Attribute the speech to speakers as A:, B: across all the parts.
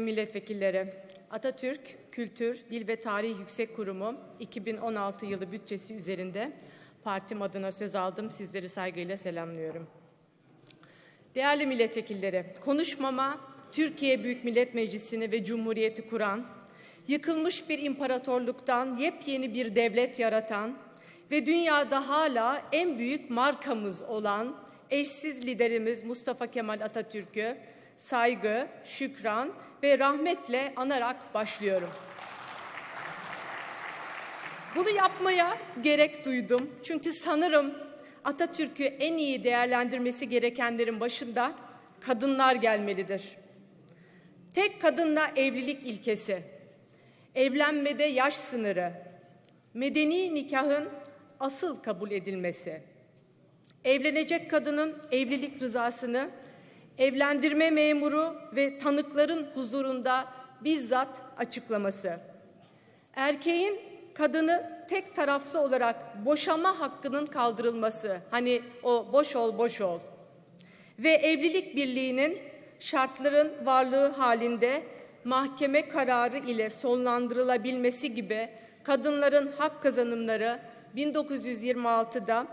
A: Milletvekilleri, Atatürk Kültür, Dil ve Tarih Yüksek Kurumu 2016 yılı bütçesi üzerinde partim adına söz aldım. Sizleri saygıyla selamlıyorum. Değerli milletvekilleri, konuşmama Türkiye Büyük Millet Meclisi'ni ve Cumhuriyeti kuran, yıkılmış bir imparatorluktan yepyeni bir devlet yaratan ve dünyada hala en büyük markamız olan eşsiz liderimiz Mustafa Kemal Atatürk'ü saygı, şükran ve rahmetle anarak başlıyorum. Bunu yapmaya gerek duydum. Çünkü sanırım Atatürk'ü en iyi değerlendirmesi gerekenlerin başında kadınlar gelmelidir. Tek kadınla evlilik ilkesi, evlenmede yaş sınırı, medeni nikahın asıl kabul edilmesi, evlenecek kadının evlilik rızasını evlendirme memuru ve tanıkların huzurunda bizzat açıklaması. Erkeğin kadını tek taraflı olarak boşama hakkının kaldırılması. Hani o boş ol boş ol. Ve evlilik birliğinin şartların varlığı halinde mahkeme kararı ile sonlandırılabilmesi gibi kadınların hak kazanımları 1926'da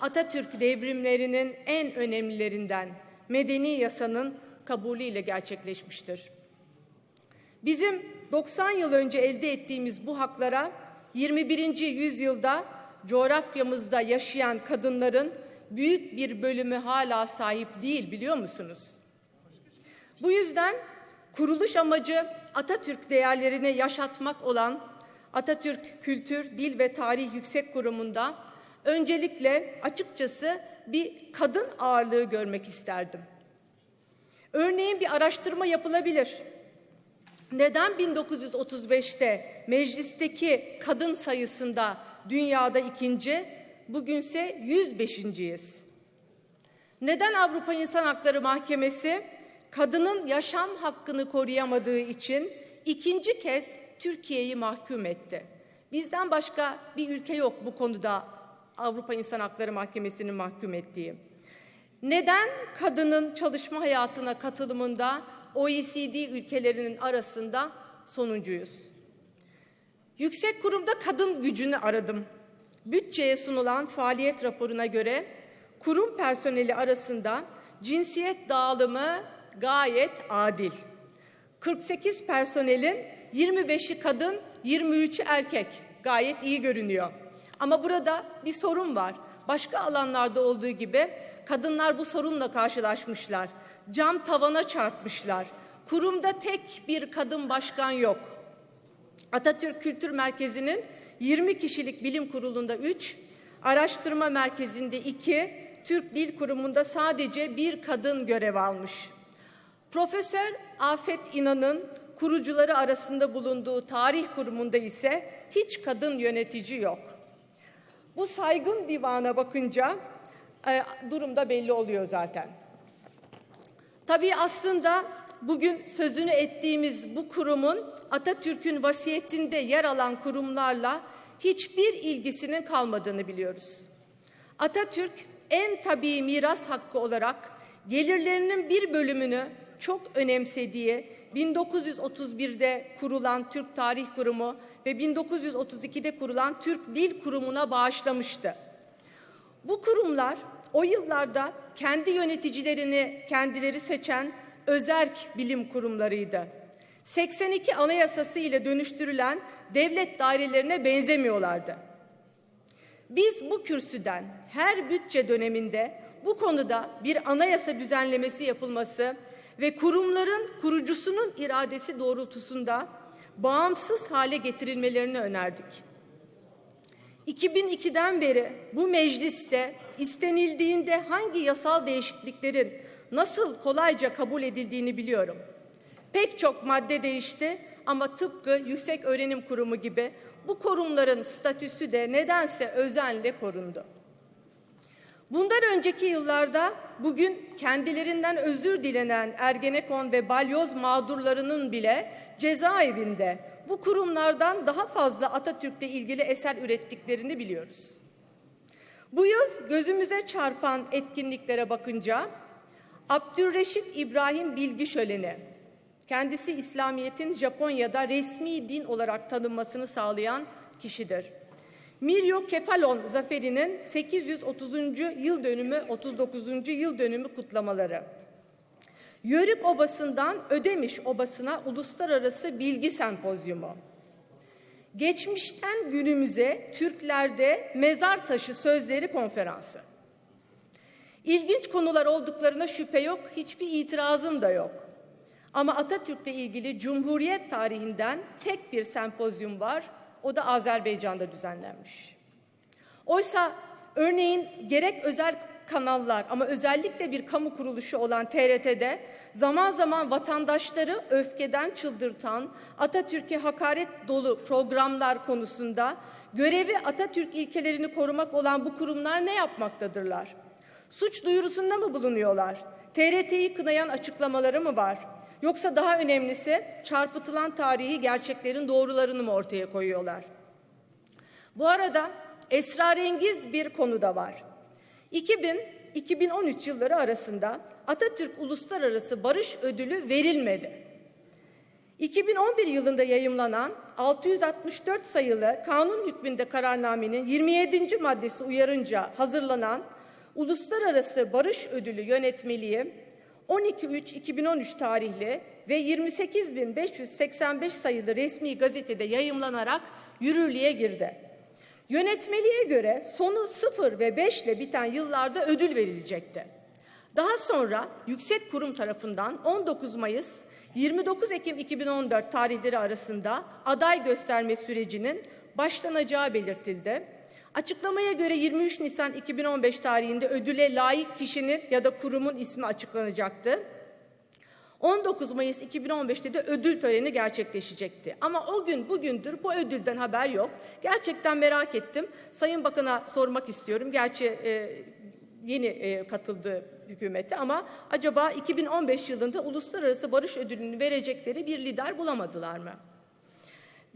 A: Atatürk devrimlerinin en önemlilerinden medeni yasanın kabulüyle gerçekleşmiştir. Bizim 90 yıl önce elde ettiğimiz bu haklara 21. yüzyılda coğrafyamızda yaşayan kadınların büyük bir bölümü hala sahip değil biliyor musunuz? Bu yüzden kuruluş amacı Atatürk değerlerini yaşatmak olan Atatürk Kültür, Dil ve Tarih Yüksek Kurumu'nda öncelikle açıkçası bir kadın ağırlığı görmek isterdim. Örneğin bir araştırma yapılabilir. Neden 1935'te meclisteki kadın sayısında dünyada ikinci, bugünse 105.yiz? Neden Avrupa İnsan Hakları Mahkemesi kadının yaşam hakkını koruyamadığı için ikinci kez Türkiye'yi mahkum etti? Bizden başka bir ülke yok bu konuda Avrupa İnsan Hakları Mahkemesi'nin mahkum ettiği. Neden kadının çalışma hayatına katılımında OECD ülkelerinin arasında sonuncuyuz? Yüksek kurumda kadın gücünü aradım. Bütçeye sunulan faaliyet raporuna göre kurum personeli arasında cinsiyet dağılımı gayet adil. 48 personelin 25'i kadın, 23'ü erkek. Gayet iyi görünüyor. Ama burada bir sorun var. Başka alanlarda olduğu gibi kadınlar bu sorunla karşılaşmışlar. Cam tavana çarpmışlar. Kurumda tek bir kadın başkan yok. Atatürk Kültür Merkezi'nin 20 kişilik bilim kurulunda 3, araştırma merkezinde 2, Türk Dil Kurumu'nda sadece bir kadın görev almış. Profesör Afet İnan'ın kurucuları arasında bulunduğu tarih kurumunda ise hiç kadın yönetici yok. Bu saygın divana bakınca e, durum da belli oluyor zaten. Tabii aslında bugün sözünü ettiğimiz bu kurumun Atatürk'ün vasiyetinde yer alan kurumlarla hiçbir ilgisinin kalmadığını biliyoruz. Atatürk en tabii miras hakkı olarak gelirlerinin bir bölümünü çok önemsediği 1931'de kurulan Türk Tarih Kurumu ve 1932'de kurulan Türk Dil Kurumu'na bağışlamıştı. Bu kurumlar o yıllarda kendi yöneticilerini kendileri seçen özerk bilim kurumlarıydı. 82 anayasası ile dönüştürülen devlet dairelerine benzemiyorlardı. Biz bu kürsüden her bütçe döneminde bu konuda bir anayasa düzenlemesi yapılması ve kurumların kurucusunun iradesi doğrultusunda bağımsız hale getirilmelerini önerdik. 2002'den beri bu mecliste istenildiğinde hangi yasal değişikliklerin nasıl kolayca kabul edildiğini biliyorum. Pek çok madde değişti ama tıpkı Yüksek Öğrenim Kurumu gibi bu kurumların statüsü de nedense özenle korundu. Bundan önceki yıllarda bugün kendilerinden özür dilenen Ergenekon ve Balyoz mağdurlarının bile cezaevinde bu kurumlardan daha fazla Atatürk'le ilgili eser ürettiklerini biliyoruz. Bu yıl gözümüze çarpan etkinliklere bakınca Abdülreşit İbrahim Bilgi Şöleni, Kendisi İslamiyet'in Japonya'da resmi din olarak tanınmasını sağlayan kişidir. Miryo Kefalon zaferinin 830. yıl dönümü 39. yıl dönümü kutlamaları. Yörük Obası'ndan Ödemiş Obası'na Uluslararası Bilgi Sempozyumu. Geçmişten günümüze Türklerde mezar taşı sözleri konferansı. İlginç konular olduklarına şüphe yok, hiçbir itirazım da yok. Ama Atatürk'le ilgili Cumhuriyet tarihinden tek bir sempozyum var, o da Azerbaycan'da düzenlenmiş. Oysa örneğin gerek özel kanallar ama özellikle bir kamu kuruluşu olan TRT'de zaman zaman vatandaşları öfkeden çıldırtan Atatürk'e hakaret dolu programlar konusunda görevi Atatürk ilkelerini korumak olan bu kurumlar ne yapmaktadırlar? Suç duyurusunda mı bulunuyorlar? TRT'yi kınayan açıklamaları mı var? Yoksa daha önemlisi çarpıtılan tarihi gerçeklerin doğrularını mı ortaya koyuyorlar? Bu arada esrarengiz bir konu da var. 2000-2013 yılları arasında Atatürk Uluslararası Barış Ödülü verilmedi. 2011 yılında yayımlanan 664 sayılı kanun hükmünde kararnamenin 27. maddesi uyarınca hazırlanan Uluslararası Barış Ödülü yönetmeliği 12.3.2013 tarihli ve 28.585 sayılı resmi gazetede yayımlanarak yürürlüğe girdi. Yönetmeliğe göre sonu 0 ve 5 ile biten yıllarda ödül verilecekti. Daha sonra yüksek kurum tarafından 19 Mayıs 29 Ekim 2014 tarihleri arasında aday gösterme sürecinin başlanacağı belirtildi. Açıklamaya göre 23 Nisan 2015 tarihinde ödüle layık kişinin ya da kurumun ismi açıklanacaktı. 19 Mayıs 2015'te de ödül töreni gerçekleşecekti. Ama o gün bugündür bu ödülden haber yok. Gerçekten merak ettim. Sayın Bakan'a sormak istiyorum. Gerçi e, yeni e, katıldı hükümete ama acaba 2015 yılında Uluslararası Barış Ödülünü verecekleri bir lider bulamadılar mı?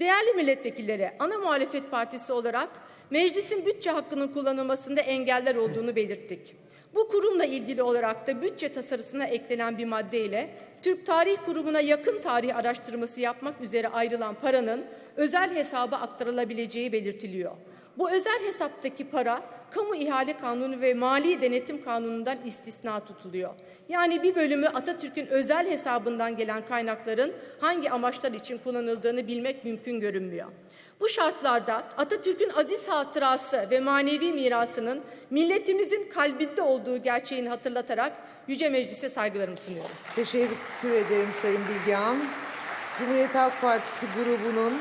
A: Değerli milletvekilleri, ana muhalefet partisi olarak meclisin bütçe hakkının kullanılmasında engeller olduğunu belirttik. Bu kurumla ilgili olarak da bütçe tasarısına eklenen bir maddeyle Türk Tarih Kurumu'na yakın tarih araştırması yapmak üzere ayrılan paranın özel hesaba aktarılabileceği belirtiliyor. Bu özel hesaptaki para kamu ihale kanunu ve mali denetim kanunundan istisna tutuluyor. Yani bir bölümü Atatürk'ün özel hesabından gelen kaynakların hangi amaçlar için kullanıldığını bilmek mümkün görünmüyor. Bu şartlarda Atatürk'ün aziz hatırası ve manevi mirasının milletimizin kalbinde olduğu gerçeğini hatırlatarak Yüce Meclis'e saygılarımı sunuyorum.
B: Teşekkür ederim Sayın Bilgehan. Cumhuriyet Halk Partisi grubunun